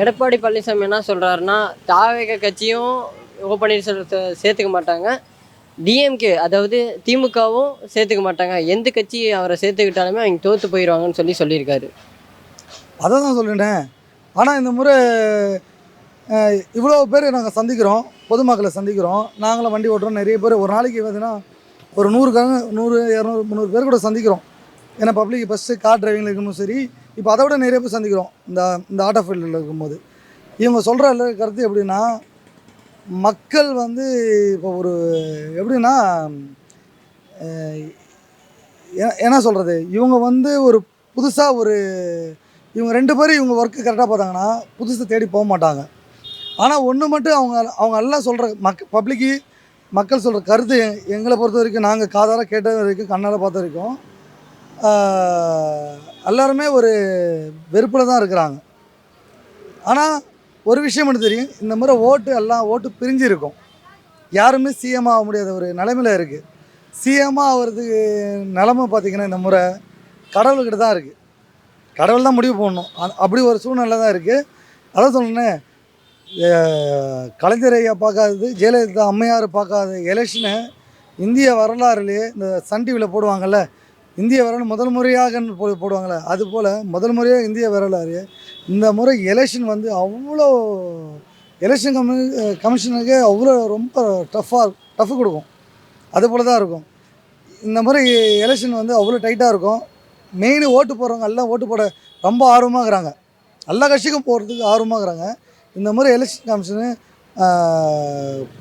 எடப்பாடி பழனிசாமி என்ன சொல்கிறாருன்னா தாவேக கட்சியும் ஓ பன்னீர்செல்வத்தை சேர்த்துக்க மாட்டாங்க. டிஎம்கே அதாவது திமுகவும் சேர்த்துக்க மாட்டாங்க. எந்த கட்சி அவரை சேர்த்துக்கிட்டாலுமே அவங்க தோற்று போயிடுவாங்கன்னு சொல்லி சொல்லியிருக்காரு. அதை தான் சொல்லிட்டேன். ஆனால் இந்த முறை இவ்வளோ பேர் நாங்கள் சந்திக்கிறோம் பொதுமக்களை சந்திக்கிறோம். நாங்களும் வண்டி ஓட்டுறோம். நிறைய பேர் ஒரு நாளைக்கு பார்த்தீங்கன்னா ஒரு நூறு நூறு இரநூறு முந்நூறு பேர் கூட சந்திக்கிறோம். ஏன்னா பப்ளிக் பஸ்ஸு கார் டிரைவிங்கில் இருக்கணும் சரி இப்போ அதை விட நிறைய பேர் சந்திக்கிறோம் இந்த இந்த ஆட்டோ ஃபீல்டில் இருக்கும்போது. இவங்க சொல்கிற கருத்து எப்படின்னா மக்கள் வந்து இப்போ ஒரு எப்படின்னா என்ன- சொல்கிறது இவங்க வந்து ஒரு புதுசாக ஒரு இவங்க ரெண்டு பேரும் இவங்க ஒர்க்கு கரெக்டாக பார்த்தாங்கன்னா புதுசை தேடி போக மாட்டாங்க. ஆனால் ஒன்று மட்டும் அவங்க அவங்க எல்லாம் சொல்கிற மக் பப்ளிக்கு மக்கள் சொல்கிற கருத்து எங்களை பொறுத்த வரைக்கும் நாங்கள் காதால் கேட்ட வரைக்கும் கண்ணால் பார்த்த வரைக்கும் எல்லாருமே ஒரு வெறுப்பில் தான் இருக்கிறாங்க. ஆனால் ஒரு விஷயம் மட்டும் தெரியும். இந்த முறை ஓட்டு எல்லாம் ஓட்டு பிரிஞ்சு இருக்கும் யாருமே சிஎம் ஆக முடியாத ஒரு நிலைமையில் இருக்குது சிஎம் ஆகிறதுக்கு நிலமை பார்த்திங்கன்னா இந்த முறை கடவுள்கிட்ட தான் இருக்குது கடவுள் தான் முடிவு பண்ணணும். அப்படி ஒரு சூழ்நிலை தான் இருக்குது அதான் சொன்னேன் கலைஞர் ஐயா பார்க்காதது ஜெயலலிதா அம்மையார் பார்க்காத எலெக்ஷனை இந்திய வரலாறுலேயே இந்த சன் டிவியில் போடுவாங்கள்ல இந்திய வரலாறு முதல் முறையாக போ போடுவாங்கள்ல அது போல் முதல் முறையாக இந்திய வரலாறு இந்த முறை எலெக்ஷன் வந்து அவ்வளோ எலெக்ஷன் கமி கமிஷனுக்கு அவ்வளோ ரொம்ப டஃப்பாக டஃப் கொடுக்கும். அதுபோல் தான் இருக்கும். இந்த முறை எலெக்ஷன் வந்து அவ்வளோ டைட்டாக இருக்கும். மெயின் ஓட்டு போடுறவங்க எல்லாம் ஓட்டு போட ரொம்ப ஆர்வமாக இருக்கிறாங்க எல்லா கட்சிக்கும் போகிறதுக்கு ஆர்வமாக இருக்கிறாங்க இந்த முறை எலெக்ஷன் கமிஷனு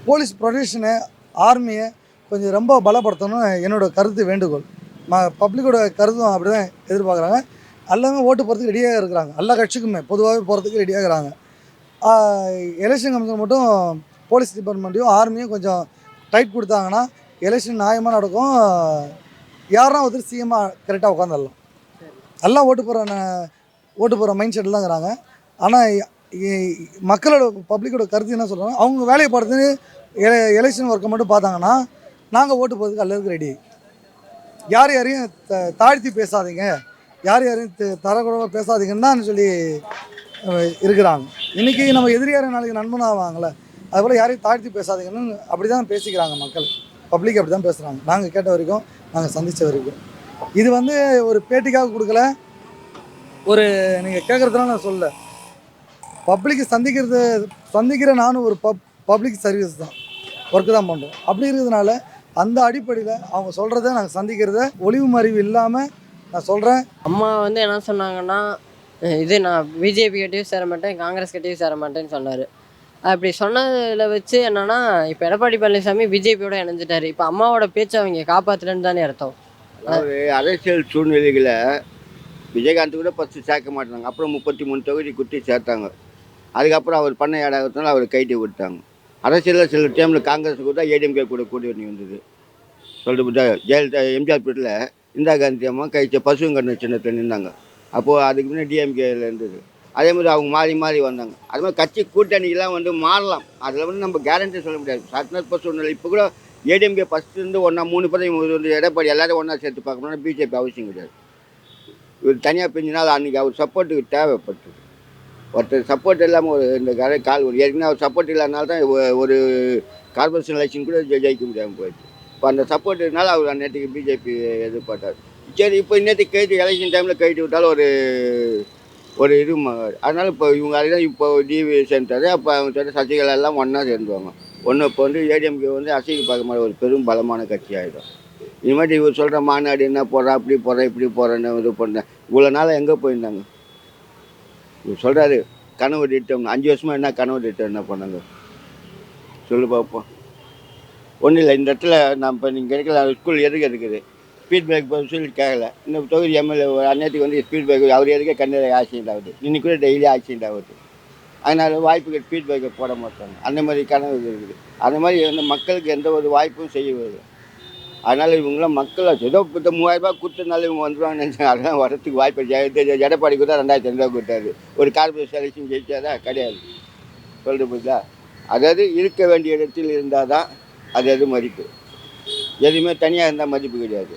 போலீஸ் ப்ரொடெக்ஷனு ஆர்மியை கொஞ்சம் ரொம்ப பலப்படுத்தணும்னு என்னோட கருத்து வேண்டுகோள். ம பப்ளிக்கோட கருத்தும் அப்படி தான் எதிர்பார்க்குறாங்க. எல்லாமே ஓட்டு போகிறதுக்கு ரெடியாக இருக்கிறாங்க. எல்லா கட்சிக்குமே பொதுவாகவே போகிறதுக்கு ரெடியாக இருக்கிறாங்க. எலெக்ஷன் கமிஷன் மட்டும் போலீஸ் டிபார்ட்மெண்ட்டையும் ஆர்மியும் கொஞ்சம் டைட் கொடுத்தாங்கன்னா எலெக்ஷன் நியாயமாக நடக்கும். யாருன்னா ஒருத்தர் சிஎம்மாக கரெக்டாக உட்காந்துடலாம் எல்லாம் ஓட்டு போகிற ஓட்டு போகிற மைண்ட் செட்டில் தான் இருக்கிறாங்க. ஆனால் மக்களோட பப்ளிக்கோட கருத்து என்ன சொல்கிறாங்க அவங்க வேலையை பார்த்து எலெக்ஷன் ஒர்க்கை மட்டும் பார்த்தாங்கன்னா நாங்கள் ஓட்டு போகிறதுக்கு எல்லாருக்கும் ரெடி யார் யாரையும் த- தாழ்த்தி பேசாதீங்க. யார் யாரையும் த- பேசாதீங்கன்னு தான் சொல்லி இருக்கிறாங்க. இன்றைக்கி நம்ம எதிரியார நாளைக்கு நண்பன் ஆவாங்கள்ல அதுபோல் யாரையும் தாழ்த்தி பேசாதீங்கன்னு அப்படி தான் பேசிக்கிறாங்க மக்கள். பப்ளிக் அப்படி தான் பேசுகிறாங்க நாங்கள் கேட்ட வரைக்கும் நாங்கள் சந்தித்த வரைக்கும். இது வந்து ஒரு பேட்டிக்காக கொடுக்கல. ஒரு நீங்கள் கேட்குறதுலாம் நான் சொல்லலை. பப்ளிக் சந்திக்கிறது சந்திக்கிற நானும் ஒரு பப் பப்ளிக் சர்வீஸ் தான். ஒர்க்கு தான் பண்ணுறோம் அப்படி இருக்கிறதுனால அந்த அடிப்படையில் அவங்க சொல்கிறத நாங்கள் சந்திக்கிறத ஒளிவு மறைவு இல்லாமல் நான் சொல்கிறேன் அம்மா வந்து என்ன சொன்னாங்கன்னா இது நான் பிஜேபி கிட்டேயும் சேர மாட்டேன் காங்கிரஸ் கிட்டேயும் சேர மாட்டேன்னு சொன்னார். அப்படி சொன்னதில் வச்சு என்னன்னா இப்போ எடப்பாடி பழனிசாமி பிஜேபியோட இணைஞ்சிட்டாரு. இப்போ அம்மாவோட பேச்சை அவங்க காப்பாற்றலன்னு தானே அர்த்தம். அதாவது அரசியல் சூழ்நிலைகளை விஜயகாந்த் கூட ஃபஸ்ட்டு சேர்க்க மாட்டாங்க. அப்புறம் முப்பத்தி மூணு தொகுதி குத்தி சேர்த்தாங்க. அதுக்கப்புறம் அவர் பண்ண இடம் அவர் கைட்டி விட்டாங்க. அரசியலில் சில டைமில் காங்கிரஸ் கூட ஏடிஎம்கே கூட கூட்டணி வந்தது சொல்லிட்டு ஜெயலலிதா எம்ஜிஆர் பீட்டில் இந்திரா காந்தி அம்மா கைச்ச பசுங்கண்ணு சின்னத்தில் நின்றாங்க அப்போது அதுக்கு முன்னாடி டிஎம்கேல இருந்தது. அதே மாதிரி அவங்க மாறி மாறி வந்தாங்க. அது மாதிரி கட்சி கூட்டணிக்கெல்லாம் வந்து மாறலாம். அதில் வந்து நம்ம கேரண்டி சொல்ல முடியாது. சட்டநெற்ப சூழ்நிலை இப்போ கூட ஏடிஎம்கே ஃபஸ்ட்டு ஒன்றா மூணு பேரும் வந்து எடப்பாடி எல்லாரும் ஒன்றா சேர்த்து பார்க்கணும்னா பிஜேபி அவசியம் கிடையாது. இவர் தனியாக பிரிஞ்சினால் அன்றைக்கி அவர் சப்போர்ட்டுக்கு தேவைப்பட்டது. ஒருத்தர் சப்போர்ட் இல்லாமல் ஒரு இந்த கரை கால் ஒரு ஏற்கனவே அவர் சப்போர்ட் இல்லாதனால தான் ஒரு கார்பரேஷன் எலெக்ஷன் கூட ஜெ- ஜெயிக்க முடியாமல் போயிடுச்சு. இப்போ அந்த சப்போர்ட் இருந்தாலும் அவர் அந்நேரத்துக்கு பிஜேபி எதிர்பார்த்தார். சரி இப்போ இன்னத்துக்கு கைட்டு எலெக்ஷன் டைமில் கைட்டு விட்டாலும் ஒரு ஒரு இது அதனால் அதனால இப்போ இவங்க அதுதான் இப்போ டிவி சென்டர் அப்போ அவங்க சொல்ற சசிகலா எல்லாம் ஒன்றா சேர்ந்துவாங்க ஒன்று இப்போ வந்து ஏடிஎம்கே வந்து அசைக்கு பார்க்க மாதிரி ஒரு பெரும் பலமான கட்சி ஆகிடும் இனிமேட்டு இவர் சொல்கிற மாநாடு என்ன போடுறா அப்படி போடுறேன் இப்படி போடுறேன்னு இது பண்ணேன் இவ்வளோ நாள் எங்கே போயிருந்தாங்க? இவர் சொல்கிறாரு கனவு திட்டம் அஞ்சு வருஷமாக என்ன கனவு திட்டம் என்ன பண்ணாங்க? சொல்லு பார்ப்போம் ஒன்றும் இல்லை இந்த இடத்துல நான் இப்போ நீங்கள் கிடைக்கல ஸ்கூல் எதுக்கு இருக்குது? ஃபீட்பேக் சொல்லி கேட்கல. இந்த தொகுதி எம்எல்ஏ அந்நேரத்துக்கு வந்து ஃபீட்பேக் அவர் எதுக்கே கண்ணில் ஆக்சிடென்ட் ஆகுது? இன்னைக்கு கூட டெய்லி ஆக்சிடென்ட் ஆகுது. அதனால் வாய்ப்புகள் ஃபீட்பேக்கை போட மாட்டாங்க. அந்த மாதிரி கனவு இருக்குது. அந்த மாதிரி வந்து மக்களுக்கு எந்த ஒரு வாய்ப்பும் செய்யவில்லை. அதனால் இவங்களாம் மக்கள் ஏதோ இப்போ மூவாயிரரூபா கொடுத்தனால இவங்க வந்துடுவாங்க நினச்சாங்க அதெல்லாம் வரத்துக்கு வாய்ப்பு எடப்பாடி கூட ரெண்டாயிரத்தி ஐநூறுவா கொடுத்தாரு. ஒரு கார்பரேஷன் எலெக்ஷன் ஜெயிச்சாதா கிடையாது. சொல்கிற புரியுதா? அதாவது இருக்க வேண்டிய இடத்தில் இருந்தால் தான் அது அது மதிப்பு. எதுவுமே தனியாக இருந்தால் மதிப்பு கிடையாது.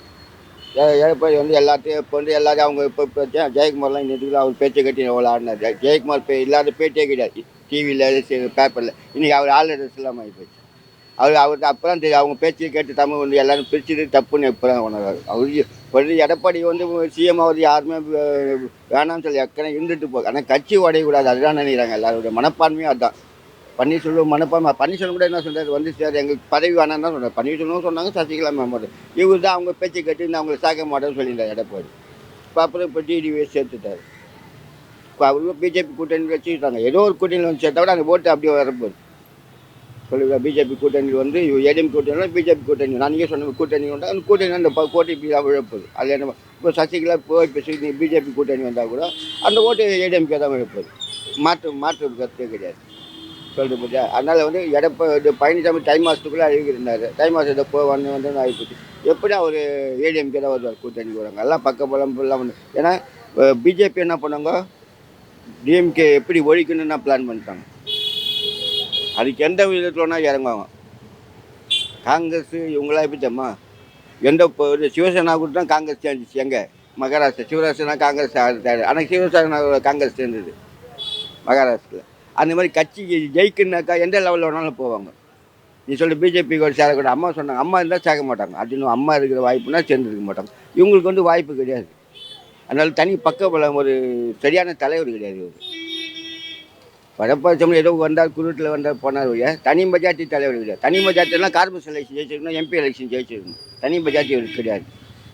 எடப்பாடி வந்து எல்லாத்தையும் இப்போ வந்து எல்லாத்தையும் அவங்க இப்போ பேச்சா ஜெயக்குமார்லாம் இன்னைக்கு அவர் பேச்சை கட்டி எவ்வளோ ஆடினார் ஜெயக்குமார் பே இல்லாத பேச்சே கிடையாது. டிவியில் பேப்பரில் இன்றைக்கி அவர் ஆள் அட்ரஸ் இல்லாமல் ஆகிப்போச்சு அவர் அவர் அப்போ தான் தெரியும். அவங்க பேச்சையை கேட்டு தமிழ் வந்து எல்லாரும் பிரிச்சுட்டு தப்புன்னு இப்போ தான் உணர்றாரு. அவர் வந்து எடப்பாடி வந்து சிஎம் அவர் யாருமே வேணாம்னு சொல்லி எக்கனை இருந்துட்டு போகுது ஆனால் கட்சி உடையக்கூடாது. அதுதான் நினைக்கிறாங்க எல்லாருடைய மனப்பான்மையும் அதுதான் பன்னீர்செல்வம் மனப்பான்மை பன்னீர்செல்வம் கூட என்ன சொல்கிறார் வந்து சார் எங்களுக்கு பதவி வேணாம் தான் சொல்கிறார் பன்னீர்செல்வம் சொன்னாங்க சசிகலா மேம்பாடு இவர் தான் அவங்க பேச்சை கேட்டு நான் அவங்களை சாக்க மாட்டேன்னு சொல்லியிருந்தார் எடப்பாடி. இப்போ அப்புறம் இப்போ டிடிவியை சேர்த்துட்டாரு. இப்போ அவரும் பிஜேபி கூட்டணி வச்சுக்கிட்டாங்க. ஏதோ ஒரு கூட்டணியில் வந்து சேர்த்தா விட அந்த ஓட்டு அப்படியே வரப்போகுது. சொல்லுங்கள் பிஜேபி கூட்டணி வந்து ஏடிஎம் கூட்டணி பிஜேபி கூட்டணி. நான் நீங்கள் சொன்ன கூட்டணி வந்தால் அந்த கூட்டணி அந்த கோட்டை இப்படி தான் விழப்போகுது. அதில் என்ன இப்போ சசிகலா போய் இப்போ பிஜேபி கூட்டணி வந்தால் கூட அந்த ஓட்டு ஏடிஎம்கே தான் விழப்போகுது. மாற்று மாற்று கருத்தே கிடையாது. சொல்லிட்டு போச்சா அதனால் வந்து எடப்ப இது பழனிசாமி டைம் மாதத்துக்குள்ளே அழுகிருந்தார் டைம் மாதத்தை போ வந்து வந்து ஆகிப்போச்சு எப்படி அவர் ஏடிஎம்கே தான் வருவார் கூட்டணி வராங்க எல்லாம் பக்க பலம் ஃபுல்லாக வந்து ஏன்னா பிஜேபி என்ன பண்ணாங்க? டிஎம்கே எப்படி ஒழிக்கணும்னு பிளான் பண்ணிட்டாங்க. அதுக்கு எந்த விதத்தில் இறங்குவாங்க. காங்கிரஸ் இவங்களாம் எப்படி தெரியுமா? எந்த இப்போ சிவசேனா கூட தான் காங்கிரஸ் சேர்ந்துச்சு. எங்கே? மகாராஷ்டிரா. சிவசேனா காங்கிரஸ் ஆனால் சிவசேனா காங்கிரஸ் சேர்ந்தது. மகாராஷ்டிரில் அந்த மாதிரி கட்சி ஜெயிக்குனாக்கா எந்த லெவலில் வேணாலும் போவாங்க. நீ சொல்லி பிஜேபி கூட சேரக்கூடாது அம்மா சொன்னாங்க. அம்மா இருந்தால் சேர்க்க மாட்டாங்க. அப்படின்னு அம்மா இருக்கிற வாய்ப்புனா சேர்ந்துருக்க மாட்டாங்க. இவங்களுக்கு வந்து வாய்ப்பு கிடையாது. அதனால தனி பக்க பலம் ஒரு சரியான தலைவர் கிடையாது இவர். வடப்பாச்சம் ஏதோ வந்தார் குருட்டில் வந்தார் போனார் ஒழிய தனி மெஜாரிட்டி தலைவர் கிடையாது. தனி மெஜாரிட்டிலாம் கார்பஸ் எலெக்ஷன் ஜெயிச்சிருக்கணும் எம்பி எலெக்ஷன் ஜெயிச்சிருக்கணும். தனி மெஜாரிட்டி இவருக்கு கிடையாது.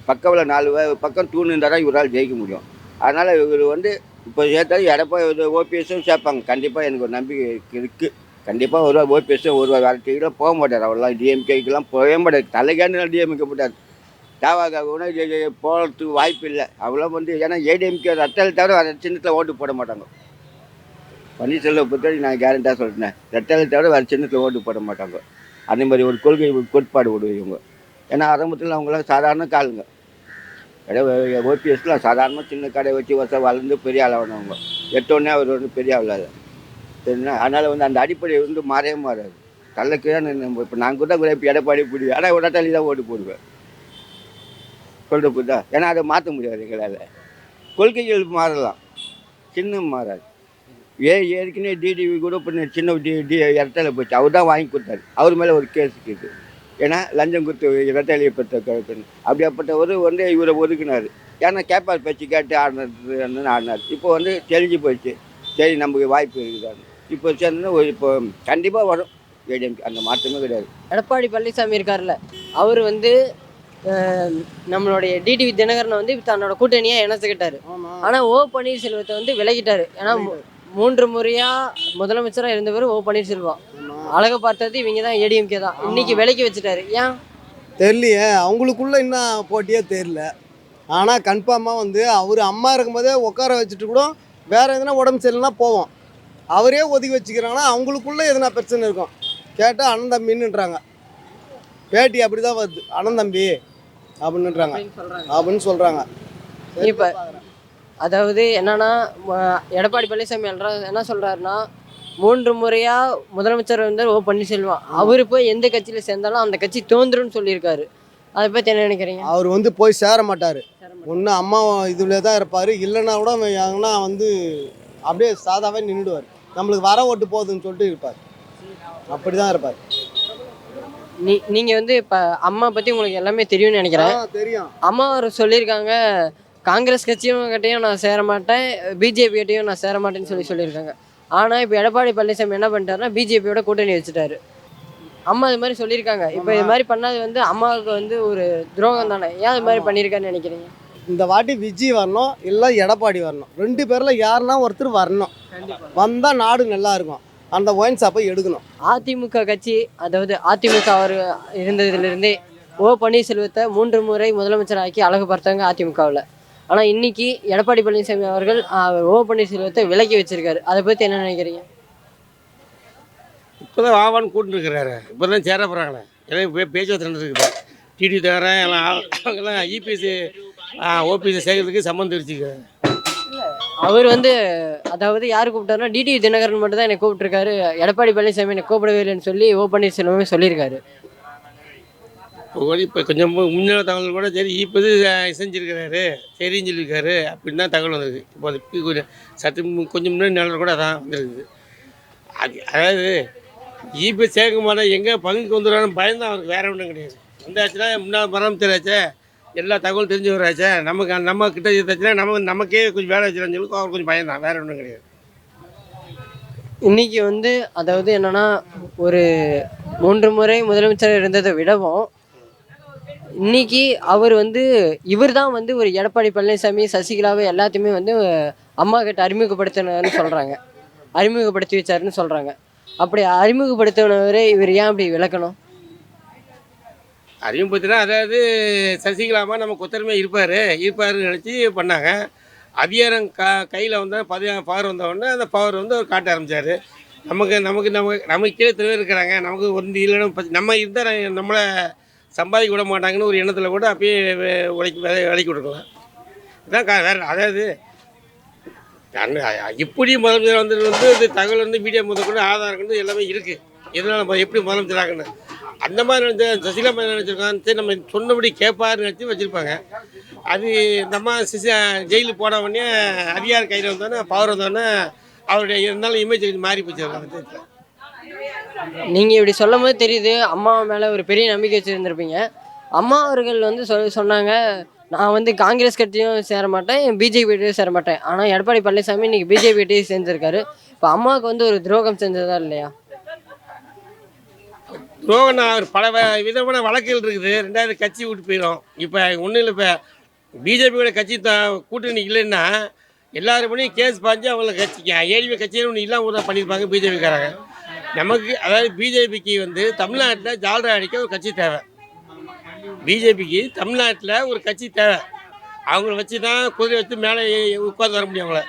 பக்கவில் நாலு பக்கம் தூண் இருந்தால் தான் இவரால் ஜெயிக்க முடியும். அதனால் இவர் வந்து இப்போ சேர்த்தாலும் எடப்பா ஓபிஎஸ்ஸும் ஓபிஎஸும் சேர்ப்பாங்க. கண்டிப்பாக எனக்கு ஒரு நம்பிக்கை இருக்குது கண்டிப்பாக ஒரு ஓபிஎஸும் ஒரு வேறு போக மாட்டார். அவரெல்லாம் டிஎம்கேக்கெலாம் போகவே மாட்டார். தலைக்காண்டு டிஎம்கே போட்டார். தாவாக கூட போகிறதுக்கு வாய்ப்பு இல்லை. அவ்வளோ வந்து ஏன்னா ஏடிஎம்கே ரத்தல் தவிர அதை சின்னத்தில் ஓட்டு போட மாட்டாங்க. பன்னீர்செல்வம் பொறுத்தவரை நான் கேரண்டாக சொல்லிட்டேன் ரெட்டலை தவிர வேறு சின்னத்தில் ஓட்டு போட மாட்டாங்க. அதே மாதிரி ஒரு கொள்கை கோட்பாடு விடுவோம் இவங்க. ஏன்னா ஆரம்பத்தில் அவங்களாம் சாதாரண காலுங்க. ஓபிஎஸ்லாம் சாதாரணமாக சின்ன கடை வச்சு வருஷம் வளர்ந்து பெரிய ஆளானவங்க எட்டோடனே அவர் வந்து பெரிய ஆளாது சரிங்களா? அதனால் வந்து அந்த அடிப்படை வந்து மாறவே மாறாது. கள்ளக்கு தான் நம்ம இப்போ நான் கூட கூட இப்போ எடப்பாடி பிடிக்கும் ஆனால் ஒரு தள்ளி தான் ஓட்டு போடுவேன். சொல்கிற புரிதா ஏன்னா அதை மாற்ற முடியாது எங்களால். கொள்கைகள் மாறலாம். சின்னம் மாறாது. ஏ ஏற்கனவே டிடிவி கூட இப்போ சின்ன டி டி இடத்துல போச்சு. அவர் தான் வாங்கி கொடுத்தாரு. அவர் மேலே ஒரு கேஸ் இருக்குது. ஏன்னா லஞ்சம் கொடுத்து இரட்டையிலையை பெற்ற கழுத்துன்னு அப்படியாப்பட்டவர் வந்து இவரை ஒதுக்குனார். ஏன்னா கேப்பார் பேச்சு கேட்டு ஆடினது ஆடினார். இப்போ வந்து தெரிஞ்சு போயிடுச்சு சரி நமக்கு வாய்ப்பு இருக்குதான்னு. இப்போ சேர்ந்து ஒரு இப்போ கண்டிப்பாக வரும். ஏடிஎம்கே அந்த மாற்றமே கிடையாது. எடப்பாடி பழனிசாமி இருக்கார்ல அவர் வந்து நம்மளுடைய டிடிவி தினகரனை வந்து தன்னோட கூட்டணியா இணைச்சுக்கிட்டாரு. ஆனா ஓ பன்னீர்செல்வத்தை வந்து விலகிட்டாரு. ஏன்னா மூன்று முறையா முதலமைச்சரா இருந்தவர் ஓ பன்னீர்செல்வம். அழக பார்த்தது இவங்க தான் ஏடிஎம்கே தான். இன்னைக்கு விலைக்கு வச்சுட்டாரு. ஏன்? தெரியலையே. அவங்களுக்குள்ள இன்னும் போட்டியே தெரியல. ஆனால் கன்ஃபார்மாக வந்து அவர் அம்மா இருக்கும்போதே உட்கார வச்சுட்டு கூட வேற எதுனா உடம்பு சரியில்லைனா போவோம். அவரே ஒதுக்கி வச்சுக்கிறாங்கன்னா அவங்களுக்குள்ள எதுனா பிரச்சனை இருக்கும். கேட்டால் அண்ணன் தம்பின்னுன்றாங்க. பேட்டி அப்படி தான் வருது. அண்ணன் தம்பி அப்படின்னுன்றாங்க. அப்படின்னு சொல்கிறாங்க இப்ப அதாவது என்னன்னா எடப்பாடி பழனிசாமி என்ன சொல்றாருன்னா மூன்று முறையா முதலமைச்சர் வந்து ஓ பன்னீர்செல்வம். அவரு போய் எந்த கட்சியில சேர்ந்தாலும் அந்த கட்சி தோன்றும்னு சொல்லியிருக்காரு. அதை பத்தி என்ன நினைக்கிறீங்க? அவர் வந்து போய் சேர மாட்டார். ஒன்று அம்மா இதில் தான் இருப்பார். இல்லைன்னா கூட எங்கன்னா வந்து அப்படியே சாதாவே நின்றுடுவார் நம்மளுக்கு வர ஓட்டு போகுதுன்னு சொல்லிட்டு இருப்பார். அப்படி தான் இருப்பார். நீ நீங்க வந்து இப்ப அம்மா பத்தி உங்களுக்கு எல்லாமே தெரியும்னு நினைக்கிறேன். தெரியும். அம்மா அவர் சொல்லியிருக்காங்க காங்கிரஸ் கட்சியும் கிட்டையும் நான் சேர மாட்டேன் பிஜேபி கிட்டையும் நான் சேர மாட்டேன்னு சொல்லி சொல்லியிருக்காங்க. ஆனால் இப்போ எடப்பாடி பழனிசாமி என்ன பண்ணிட்டாருன்னா பிஜேபியோட கூட்டணி வச்சுட்டாரு. அம்மா இது மாதிரி சொல்லியிருக்காங்க. இப்போ இது மாதிரி பண்ணது வந்து அம்மாவுக்கு வந்து ஒரு துரோகம் தானே? ஏன் இது மாதிரி பண்ணியிருக்காருன்னு நினைக்கிறீங்க? இந்த வாட்டி விஜய் வரணும் இல்லை எடப்பாடி வரணும். ரெண்டு பேரில் யாருன்னா ஒருத்தர் வரணும். வந்தால் நாடு நல்லா இருக்கும். அந்த ஒயின் ஷாப்பை எடுக்கணும். அதிமுக கட்சி அதாவது அதிமுக அவர் இருந்ததுலேருந்தே ஓ பன்னீர்செல்வத்தை மூன்று முறை முதலமைச்சராக்கி அழகு பார்த்தவங்க அதிமுகவில். ஆனால் இன்னைக்கு எடப்பாடி பழனிசாமி அவர்கள் அவர் ஓ பன்னீர்செல்வத்தை விலக்கி வச்சிருக்காரு. அதை பற்றி என்ன நினைக்கிறீங்க? இப்போ தான் வாவான்னு கூட்டிருக்கிறாரு இப்போ தான் சேர போகிறாங்களே எல்லாம் பேச்சுவார்த்தை நடந்துருக்குது. டிடி தவிர எல்லாம் ஆள்- அவங்கெல்லாம் இபிஎஸ் ஓபிஎஸ் சேர்க்கறதுக்கு சம்மந்தம் வச்சுக்கிறாரு அவர் வந்து அதாவது யார் கூப்பிட்டாருன்னா டிடி தினகரன் மட்டும் தான் என்னை கூப்பிட்டுருக்காரு. எடப்பாடி பழனிசாமி என்னை கூப்பிடவே இல்லைன்னு சொல்லி ஓ பன்னீர்செல்வமே சொல்லியிருக்காரு. இப்போ இப்போ கொஞ்சம் மு- முன்ன தகவல் கூட சரி இப்போது இது அஹ், சரின்னு சொல்லியிருக்காரு அப்படின்னு தான் தகவல் வந்திருக்கு. இப்போ அது கொஞ்சம் சற்று கொஞ்சம் முன்னாடி நிலவரம் கூட அதான் வந்துருக்குது. அது அதாவது ஈபி சேர்க்க மாட்டேன் எங்கே பங்குக்கு வந்துடுறான்னு பயந்தான் அவருக்கு வேறு ஒன்றும் கிடையாது. வந்தாச்சுன்னா முன்னாள் தெரியாச்சே எல்லா தகவல் தெரிஞ்சவராச்சே நமக்கு நம்ம கிட்ட இருந்தாச்சுன்னா நம்ம நமக்கே கொஞ்சம் வேலை வச்சுருன்னு சொல்லி அவர் கொஞ்சம் பயந்தான் வேறு ஒன்றும் கிடையாது. இன்னைக்கு வந்து அதாவது என்னென்னா ஒரு மூன்று முறை முதலமைச்சர் இருந்ததை விடவும் இன்னைக்கு அவர் வந்து இவர் தான் வந்து ஒரு எடப்பாடி பழனிசாமி சசிகலாவை எல்லாத்தையுமே வந்து அம்மா கிட்ட அறிமுகப்படுத்தினு சொல்கிறாங்க அறிமுகப்படுத்தி வச்சாருன்னு சொல்கிறாங்க அப்படி அறிமுகப்படுத்தினவரே இவர் ஏன் அப்படி விளக்கணும்? அறிமுகப்படுத்தினா அதாவது சசிகலாமா நம்ம கொத்தரமே இருப்பார். இருப்பாருன்னு நினச்சி பண்ணாங்க. அதிகாரம் க கையில் வந்த பதி பவர் வந்தவொடனே அந்த பவர் வந்து அவர் காட்ட ஆரம்பித்தார் நமக்கு நமக்கு நம்ம நமக்கு கீழே திரும்ப இருக்கிறாங்க. நமக்கு வந்து இல்லைன்னு நம்ம இருந்தால் நம்மளை சம்பாதிக்க விட மாட்டாங்கன்னு ஒரு எண்ணத்தில் கூட அப்பயே உழைக்கி வே- விலைக்கு விட்டுருக்கலாம் இதான் கா வேறு அதாவது அண்ணன் இப்படி முதலமைச்சர் வந்து வந்து இது தகவல் வந்து மீடியா முதல் கொண்டு ஆதாரம் கொண்டு எல்லாமே இருக்குது இதனால் நம்ம எப்படி முதலமைச்சர் ஆகணும் அந்த மாதிரி நினச்ச சசிகலா மாதிரி நினச்சிருக்காங்க சரி நம்ம சொன்னபடி கேட்பாருன்னு நினச்சி வச்சுருப்பாங்க. அது நம்ம சிசி ஜெயிலுக்கு போன உடனே அதிகார கையில் வந்தோடனே பவர் வந்தோடனே அவருடைய இருந்தாலும் இமேஜ் மாறி போச்சு. அந்த நீங்கள் இப்படி சொல்லும் போது தெரியுது அம்மா மேலே ஒரு பெரிய நம்பிக்கை வச்சுருந்துருப்பீங்க அம்மா அவர்கள் வந்து சொ சொன்னாங்க நான் வந்து காங்கிரஸ் கட்சியும் சேர மாட்டேன் பிஜேபி சேர மாட்டேன் ஆனால் எடப்பாடி பழனிசாமி இன்னைக்கு பிஜேபிகிட்டையும் சேர்ந்துருக்காரு இப்போ அம்மாவுக்கு வந்து ஒரு துரோகம் செஞ்சதா இல்லையா துரோகம்னா அவர் பல வ- விதமான வழக்குகள் இருக்குது ரெண்டாவது கட்சி விட்டு போயிடும் இப்போ ஒன்றும் இல்லை இப்போ பிஜேபியோட கட்சி த கூட்டணி இல்லைன்னா எல்லாரும் பண்ணியும் கேஸ் பாஞ்சு அவங்கள கட்சிக்கு ஏடிபி கட்சியில் ஒன்று இல்லாமல் தான் பண்ணியிருப்பாங்க பிஜேபிக்காரங்க நமக்கு அதாவது பிஜேபிக்கு வந்து தமிழ்நாட்டில் ஜால்ரா அடிக்க ஒரு கட்சி தேவை. பிஜேபிக்கு தமிழ்நாட்டில் ஒரு கட்சி தேவை. அவங்கள வச்சு தான் குதிரை வச்சு மேலே உட்காந்து வர முடியும் அவங்கள.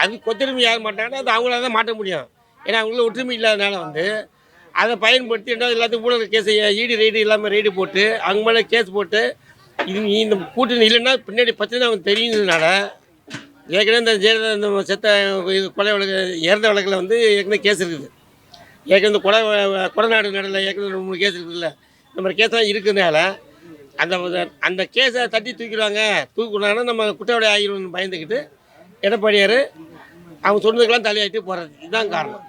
அது கொத்தடிமை யார் மாட்டாங்கன்னா அது அவங்களால தான் மாட்ட முடியும். ஏன்னா அவங்கள ஒற்றுமை இல்லாதனால வந்து அதை பயன்படுத்தி என்ன எல்லாத்தையும் ஊழல் கேஸ் ஈடி ரைடு இல்லாமல் ரைடு போட்டு அவங்க மேலே கேஸ் போட்டு இது நீ இந்த கூட்டணி இல்லைன்னா பின்னாடி பிரச்சனை அவங்க தெரியுதுனால ஏற்கனவே இந்த ஜெயலலிதா இந்த செத்த இது கொலை வழக்கு இறந்த வழக்கில் வந்து ஏற்கனவே கேஸ் இருக்குது. ஏற்கனவே இந்த கொலை கொடநாடு நடல ஏற்கனவே ரெண்டு மூணு கேஸ் இருக்குதுல்ல. இந்த மாதிரி கேஸ்லாம் இருக்கிறதுனால அந்த அந்த கேஸை தட்டி தூக்கிடுவாங்க. தூக்கினாங்கன்னா நம்ம குற்றவாளி ஆகிடுவோம்னு பயந்துக்கிட்டு எடப்பாடியார் அவங்க சொன்னதுக்கெல்லாம் தலையாட்டி போகிறது இதுதான் காரணம்.